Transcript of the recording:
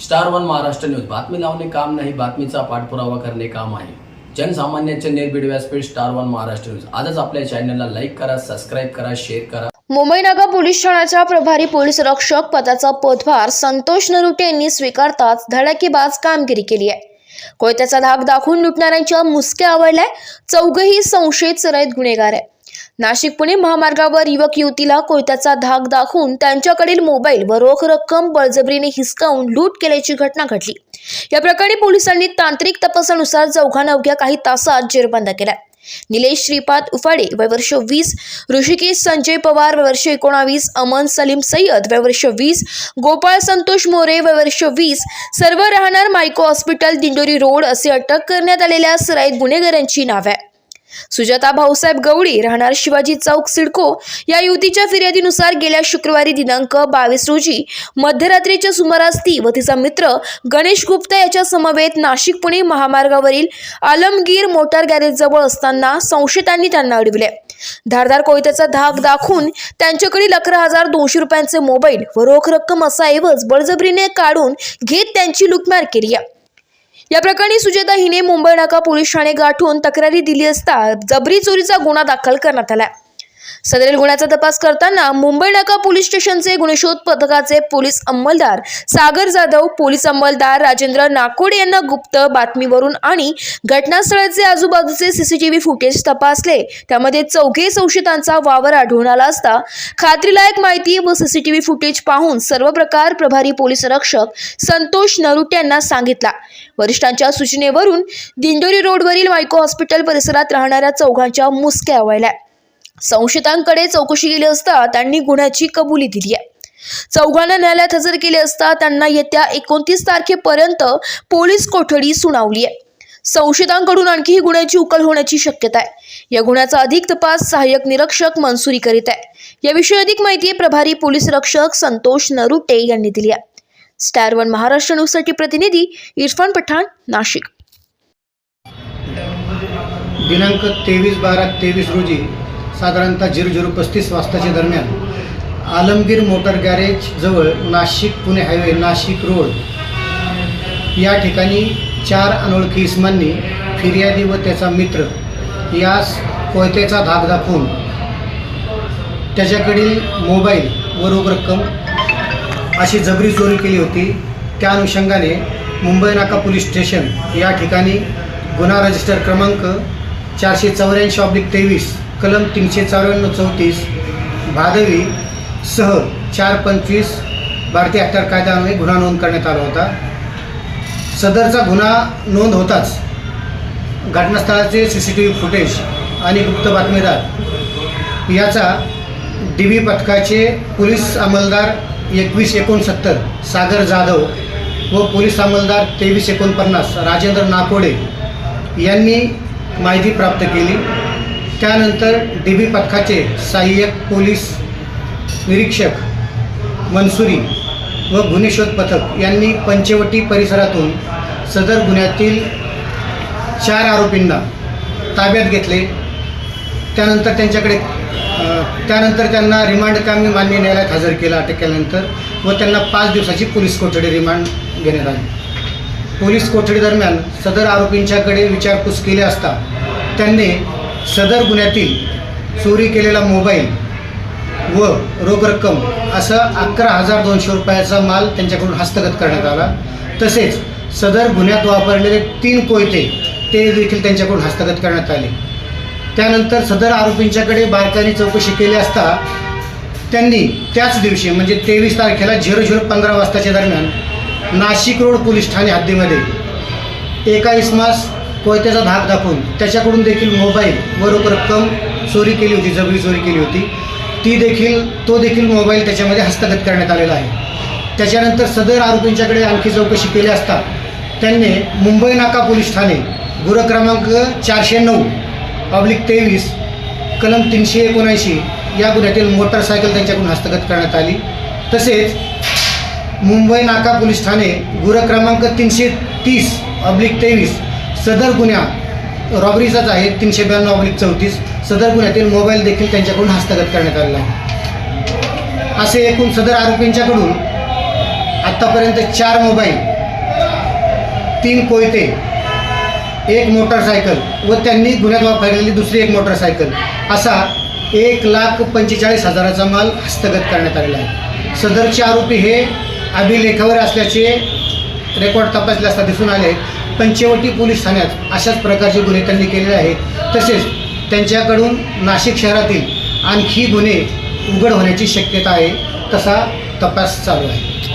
Star one Maharashtra news बातमी लावणे काम नाही बातमीचा पाठपुरावा करणे काम आहे. जनसामान्यांचे निर्भीड व्यासपीठ स्टार वन महाराष्ट्र न्यूज आजच आपल्या चॅनलला लाईक करा सबस्क्राईब करा शेअर करा. मुंबई नगर पोलीस ठाण्याच्या प्रभारी पोलीस रक्षक पदाचा पदभार संतोष नरुटे यांनी स्वीकारताच धडाकेबाज कामगिरी केली आहे. कोयत्याचा धाक दाखवून लुटणाऱ्यांच्या मुसक्या आवडलाय चौघही संशयित सराईत गुन्हेगार आहे नाशिक पुणे महामार्गावर युवक युवतीला कोयत्याचा धाक दाखवून त्यांच्याकडील मोबाईल व रोख रक्कम बळजबरीने हिसकावून लूट केल्याची घटना घडली. या प्रकरणी पोलिसांनी तांत्रिक तपासानुसार चौघांना अवघ्या काही तासात जेरबंद केला निलेश श्रीपाद उफाडे वयवर्ष वीस ऋषिकेश संजय पवार वय वर्ष एकोणावीस अमन सलीम सय्यद वयवर्ष वीस गोपाळ संतोष मोरे वयवर्ष वीस सर्व राहणार मायको हॉस्पिटल दिंडोरी रोड असे अटक करण्यात आलेल्या सराईत गुन्हेगारांची नाव आहे सुजाता भाऊसाहेब गवळी राहणार शिवाजी चौक सिडको या युवतीच्या फिर्यादीनुसार गेल्या शुक्रवारी दिनांक बावीस रोजी मध्यरात्रीच्या सुमारास ती व तिचा मित्र गणेश गुप्ता याच्या समवेत नाशिक पुणे महामार्गावरील आलमगीर मोटार गॅरेजजवळ असताना संशयितांनी त्यांना अडविले. धारदार कोयत्याचा धाक दाखवून त्यांच्याकडील अकरा हजार दोनशे रुपयांचे मोबाईल व रोख रक्कम असा ऐवज बळजबरीने काढून घेत त्यांची लुटमार केली आहे. या प्रकरणी सुजेता हिने मुंबई नाका पोलीस ठाणे गाठून तक्रारी दिली असता जबरी चोरीचा गुन्हा दाखल करण्यात आला. सदरील गुन्ह्याचा तपास करताना मुंबई नाका पोलीस स्टेशनचे गुन्हेशोध पथकाचे पोलीस अंमलदार सागर जाधव पोलीस अंमलदार राजेंद्र नाकोडे यांना गुप्त बातमीवरून आणि घटनास्थळाचे आजूबाजूचे सीसीटीव्ही फुटेज तपासले. त्यामध्ये चौघे संशयितांचा वावर आढळून आला असता खात्रीलायक माहिती व सीसीटीव्ही फुटेज पाहून सर्व प्रकार प्रभारी पोलीस रक्षक संतोष नरुट यांना सांगितला. वरिष्ठांच्या सूचनेवरून दिंडोरी रोडवरील मायको हॉस्पिटल परिसरात राहणाऱ्या चौघांच्या मुसक्या आवळल्या संशयितांकडे चौकशी केली असता त्यांनी गुन्ह्याची कबुली दिली आहे. चौघांना न्यायालयात हजर केले असता त्यांना येत्या एकोणतीस तारखेपर्यंत पोलीस कोठडी सुनावली आहे. संशयितांकडून आणखीही गुन्ह्याची उकल होण्याची शक्यता आहे. या गुन्ह्याचा अधिक तपास सहाय्यक निरीक्षक मनसुरी करीत आहे. याविषयी अधिक माहिती प्रभारी पोलीस रक्षक संतोष नरुटे यांनी दिली आहे. स्टार वन महाराष्ट्र न्यूजसाठी प्रतिनिधी इरफान पठाण नाशिक. दिनांक तेवीस बारा तेवीस रोजी साधारणतः झिरो झिरो पस्तीस वाजताच्या दरम्यान आलमगीर मोटर गॅरेज जवळ नाशिक पुणे हायवे नाशिक रोड. या ठिकाणी चार अनोळखी इस्मांनी फिर्यादी व त्याचा मित्र यास कोयत्याचा धाक दाखवून त्याच्याकडील मोबाईल व रोख रक्कम अशी जबरी चोरी केली होती. त्या अनुषंगाने मुंबई नाका पोलीस स्टेशन या ठिकाणी गुन्हा रजिस्टर क्रमांक चारशे चौऱ्याऐंशी ऑब्लिक तेवीस कलम तीनशे चौऱ्याण्णव चौतीस भादवी सह चार पंचवीस भारतीय हत्यार कायद्याने गुन्हा नोंद करण्यात आला होता. सदरचा गुन्हा नोंद होताच घटनास्थळाचे C C T V footage आणि गुप्त बातमीदार याचा डी बी पथकाचे पोलीस अंमलदार एकवीस एकोणसत्तर सागर जाधव व पोलीस अंमलदार तेवीस एकोणपन्नास राजेंद्र नाकोडे यांनी माहिती प्राप्त केली. त्यानंतर डी बी पथकाचे सहाय्यक पोलीस निरीक्षक मनसुरी व गुन्हेशोध पथक यांनी पंचवटी परिसरातून सदर गुन्ह्यातील चार आरोपींना ताब्यात घेतले. त्यानंतर त्यांच्याकडे त्यानंतर त्यांना रिमांड कामी मान्य न्यायालयात हजर केला अटक केल्यानंतर व त्यांना पाच दिवसाची पोलीस कोठडी रिमांड घेण्यात आली. पोलीस कोठडी दरम्यान सदर आरोपींच्याकडे विचारपूस केली असता त्यांनी सदर गुन्ह्यातील चोरी केलेला मोबाईल व रोख रक्कम असं अकरा हजार दोनशे रुपयाचा माल त्यांच्याकडून हस्तगत करण्यात आला. तसेच सदर गुन्ह्यात वापरलेले तीन कोयते ते देखील त्यांच्याकडून हस्तगत करण्यात आले. त्यानंतर सदर आरोपींच्याकडे बारकाईने चौकशी केली असता त्यांनी त्याच दिवशी म्हणजे तेवीस तारखेला झिरो झिरो पंधरा वाजताच्या दरम्यान नाशिक रोड पोलीस ठाणे हद्दीमध्ये एका इसमास कोयत्याचा धाक दाखवून त्याच्याकडून देखील मोबाईल व रोख रक्कम चोरी केली होती जबरी चोरी केली होती. ती देखील तो देखील मोबाईल त्याच्यामध्ये हस्तगत करण्यात आलेला आहे. त्याच्यानंतर सदर आरोपींच्याकडे आणखी चौकशी केली असता त्यांनी मुंबई नाका पोलीस ठाणे गुन्हा क्रमांक चारशे नऊ पब्लिक तेवीस कलम तीनशे एकोणऐंशी या गुन्ह्यातील मोटरसायकल त्यांच्याकडून हस्तगत करण्यात आली. तसेच मुंबई नाका पोलीस ठाणे गुन्हा क्रमांक तीनशे तीस अब्लिक तेवीस सदर गुन्हा रॉबरीचाच आहे तीनशे ब्याण्णव ऑब्लिक चौतीस. सदर गुन्ह्यातील मोबाईल देखील त्यांच्याकडून हस्तगत करण्यात आलेला आहे. असे एकूण सदर आरोपींच्याकडून आत्तापर्यंत चार मोबाईल तीन कोयते एक मोटरसायकल व त्यांनी गुन्ह्यात वापरलेली दुसरी एक मोटरसायकल असा एक लाख पंचेचाळीस हजाराचा माल हस्तगत करण्यात आलेला आहे. सदरचे आरोपी हे अभिलेखावर असल्याचे रेकॉर्ड तपासले असता दिसून आले पंचवटी पोलीस ठाण्यात अशाच प्रकारचे गुन्हे त्यांनी केलेले आहेत. तसेच त्यांच्याकडून नाशिक शहरातील आणखी गुन्हे उघड होण्याची शक्यता आहे तसा तपास चालू आहे.